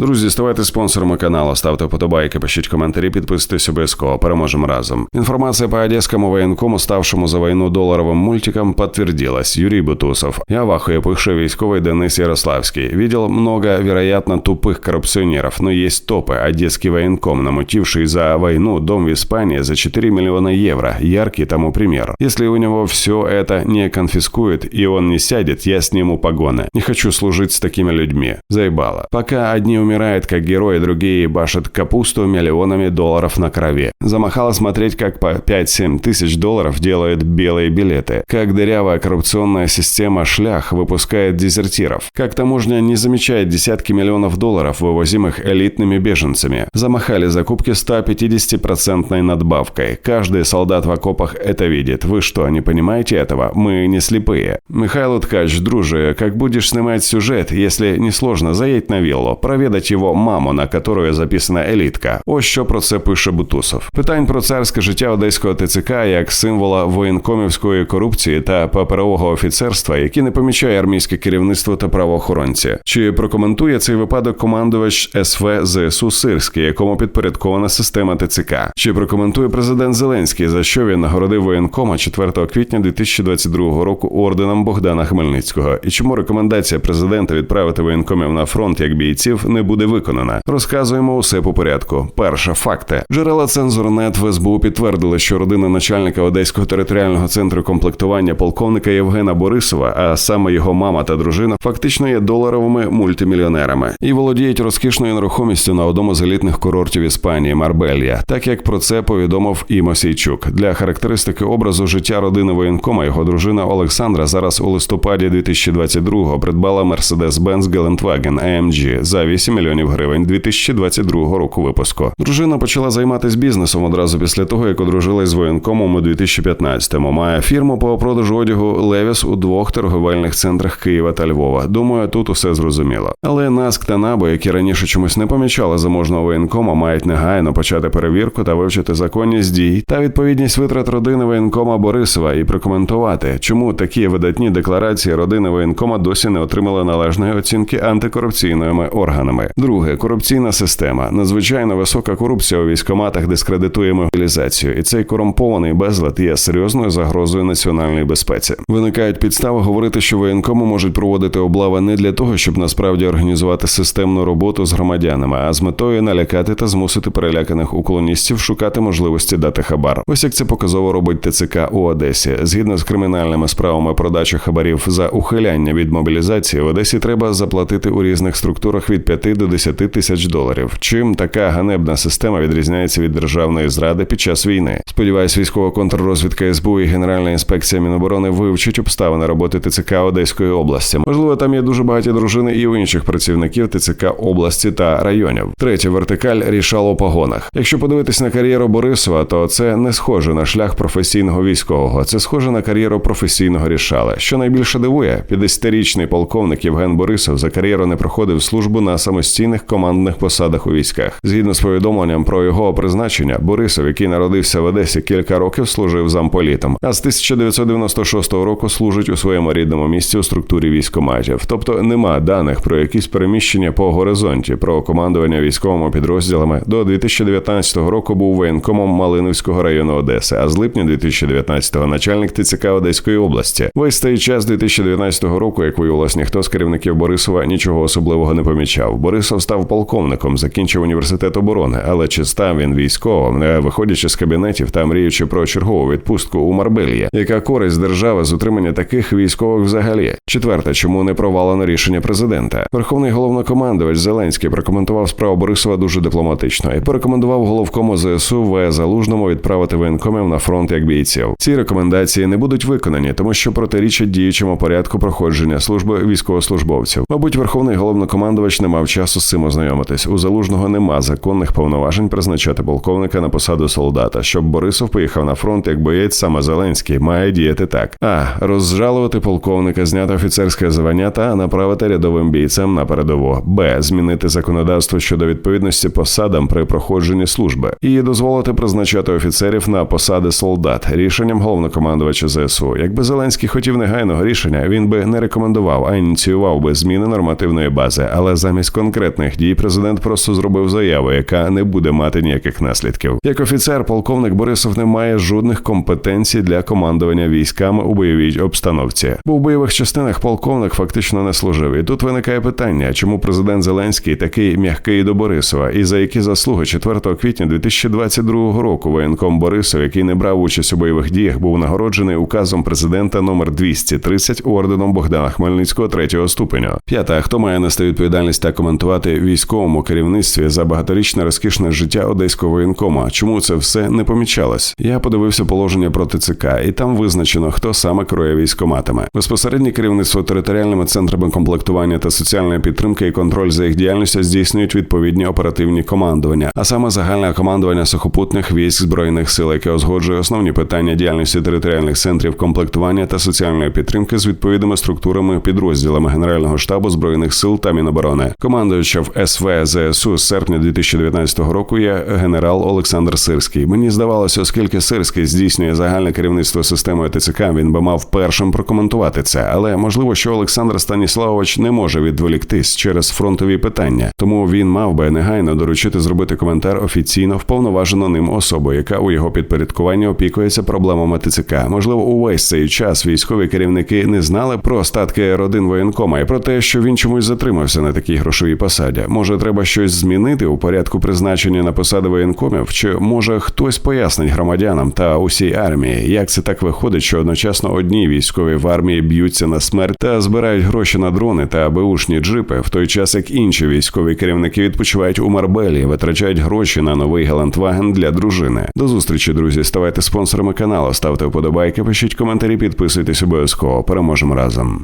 Друзі, ставайте спонсорами каналу, ставте вподобайки, пишіть коментарі, підписуйтесь обов'язково. Переможемо разом. Информация по одесскому военкому, ставшему за войну долларовым мультиком, подтвердилась. Юрий Бутусов. Я в ахуе, пише військовий Денис Ярославский. Видел много, вероятно, тупых коррупционеров, но есть топы. Одесский военком, намутивший за войну дом в Испании за 4 миллиона евро. Яркий тому пример. Если у него все это не конфискует и он не сядет, я сниму погоны. Не хочу служить с такими людьми. Заебало. Пока одни умирают как герои, другие башат капусту миллионами долларов на крови. Замахало смотреть, как по 5-7 тысяч долларов делают белые билеты. Как дырявая коррупционная система шлях выпускает дезертиров. Как таможня не замечает десятки миллионов долларов, вывозимых элитными беженцами. Замахали закупки 150% надбавкой. Каждый солдат в окопах это видит. Вы что, не понимаете этого? Мы не слепые. Михайло Ткач, друже, как будешь снимать сюжет, если не сложно, заедь на виллу, проведать його маму, на которую записана елітка. Ось що про це пише Бутусов. Питань про царське життя одеського ТЦК як символа воєнкомівської корупції та паперового офіцерства, які не помічає армійське керівництво та правоохоронці. Чи прокоментує цей випадок командувач СВ ЗСУ Сирський, якому підпорядкована система ТЦК? Чи прокоментує президент Зеленський, за що він нагородив воєнкома 4 квітня 2022 року орденом Богдана Хмельницького? І чому рекомендація президента відправити воєнкомів на фронт як бійців не буде виконана? Розказуємо усе по порядку. Перше факти джерела цензурнет в СБУ підтвердили, що родина начальника Одеського територіального центру комплектування полковника Євгена Борисова, а саме його мама та дружина, фактично є доларовими мультимільйонерами і володіють розкішною нерухомістю на одному з елітних курортів Іспанії Марбелья, так як про це повідомив і Мосійчук. Для характеристики образу життя родини воєнкома його дружина Олександра зараз у листопаді 2022-го придбала Mercedes-Benz Geländewagen AMG за 8 мільйонів гривень 2022 року випуску. Дружина почала займатися бізнесом одразу після того, як одружилась з воєнкомом у 2015-му. Має фірму по продажу одягу Левіс у двох торговельних центрах Києва та Львова. Думаю, тут усе зрозуміло. Але Наск та Набо, які раніше чомусь не помічали заможного воєнкома, мають негайно почати перевірку та вивчити законність дій та відповідність витрат родини воєнкома Борисова і прокоментувати, чому такі видатні декларації родини воєнкома досі не отримали належної оцінки антикорупційними органами. Друге корупційна система. Надзвичайно висока корупція у військоматах дискредитує мобілізацію, і цей корумпований безлад є серйозною загрозою національній безпеці. Виникають підстави говорити, що воєнкому можуть проводити облави не для того, щоб насправді організувати системну роботу з громадянами, а з метою налякати та змусити переляканих уклоністів шукати можливості дати хабар. Ось як це показово робить ТЦК у Одесі. Згідно з кримінальними справами про дачу хабарів за ухиляння від мобілізації, в Одесі треба заплатити у різних структурах від 5 до 10 тисяч доларів. Чим така ганебна система відрізняється від державної зради під час війни? Сподіваюсь, військова контррозвідка СБУ і Генеральна інспекція Міноборони вивчить обставини роботи ТЦК Одеської області. Можливо, там є дуже багаті дружини і у інших працівників ТЦК області та районів. Третя вертикаль рішало погонах. Якщо подивитись на кар'єру Борисова, то це не схоже на шлях професійного військового. Це схоже на кар'єру професійного рішала. Що найбільше дивує, 50-річний полковник Євген Борисов за кар'єру не проходив службу на самостійних командних посадах у військах. Згідно з повідомленням про його призначення, Борисов, який народився в Одесі, кілька років служив замполітом, а з 1996 року служить у своєму рідному місці у структурі військоматів. Тобто нема даних про якісь переміщення по горизонті, про командування військовими підрозділами. До 2019 року був воєнкомом Малиновського району Одеси, а з липня 2019-го начальник ТЦК Одеської області. Весь цей час 2019 року, як виявилось, ніхто з керівників Борисова нічого особливого не помічав. Борисов став полковником, закінчив університет оборони, але чи став він військовим, не виходячи з кабінетів та мріючи про чергову відпустку у Марбельї, яка користь держави з утримання таких військових взагалі? Четверте, чому не провалено рішення президента? Верховний головнокомандувач Зеленський прокоментував справу Борисова дуже дипломатично і порекомендував головкому ЗСУ В Залужному відправити воєнкомів на фронт як бійців. Ці рекомендації не будуть виконані, тому що протирічать діючому порядку проходження служби військовослужбовців. Мабуть, верховний головнокомандувач не мав часу з цим ознайомитись. У залужного нема законних повноважень призначати полковника на посаду солдата. Щоб Борисов поїхав на фронт як боєць, саме Зеленський має діяти так: а розжалувати полковника, зняти офіцерське звання та направити рядовим бійцям на передову. Б. Змінити законодавство щодо відповідності посадам при проходженні служби і дозволити призначати офіцерів на посади солдат рішенням головнокомандувача ЗСУ. Якби Зеленський хотів негайного рішення, він би не рекомендував, а ініціював би зміни нормативної бази, але замість конкретного конкретних дій президент просто зробив заяву, яка не буде мати ніяких наслідків. Як офіцер, полковник Борисов не має жодних компетенцій для командування військами у бойовій обстановці. Бо в бойових частинах полковник фактично не служив. І тут виникає питання, чому президент Зеленський такий м'який до Борисова, і за які заслуги 4 квітня 2022 року воєнком Борисов, який не брав участь у бойових діях, був нагороджений указом президента номер 230 орденом Богдана Хмельницького третього ступеня. П'ята, хто має нести відповідальність та коментувати військовому керівництві за багаторічне розкішне життя одеського воєнкома? Чому це все не помічалось? Я подивився положення про ТЦК, і там визначено, хто саме керує військоматами. Безпосереднє керівництво територіальними центрами комплектування та соціальної підтримки і контроль за їх діяльністю здійснюють відповідні оперативні командування, а саме загальне командування сухопутних військ збройних сил, яке узгоджує основні питання діяльності територіальних центрів комплектування та соціальної підтримки з відповідними структурами підрозділами Генерального штабу збройних сил та Міноборони. Командуюча в СВ ЗСУ з серпня 2019 року є генерал Олександр Сирський. Мені здавалося, оскільки Сирський здійснює загальне керівництво системою ТЦК, він би мав першим прокоментувати це. Але можливо, що Олександр Станіславович не може відволіктись через фронтові питання, тому він мав би негайно доручити зробити коментар офіційно вповноважено ним особою, яка у його підпорядкуванні опікується проблемами ТЦК. Можливо, увесь цей час військові керівники не знали про остатки родин воєнкома і про те, що він чомусь затримався на такій грошовій посаді. Може, треба щось змінити у порядку призначення на посади воєнкомів, чи може хтось пояснить громадянам та усій армії, як це так виходить, що одночасно одні військові в армії б'ються на смерть та збирають гроші на дрони та беушні джипи, в той час як інші військові керівники відпочивають у Марбелі, витрачають гроші на новий Галантваген для дружини. До зустрічі, друзі. Ставайте спонсорами каналу, ставте вподобайки, пишіть коментарі, підписуйтесь обов'язково. Переможемо разом.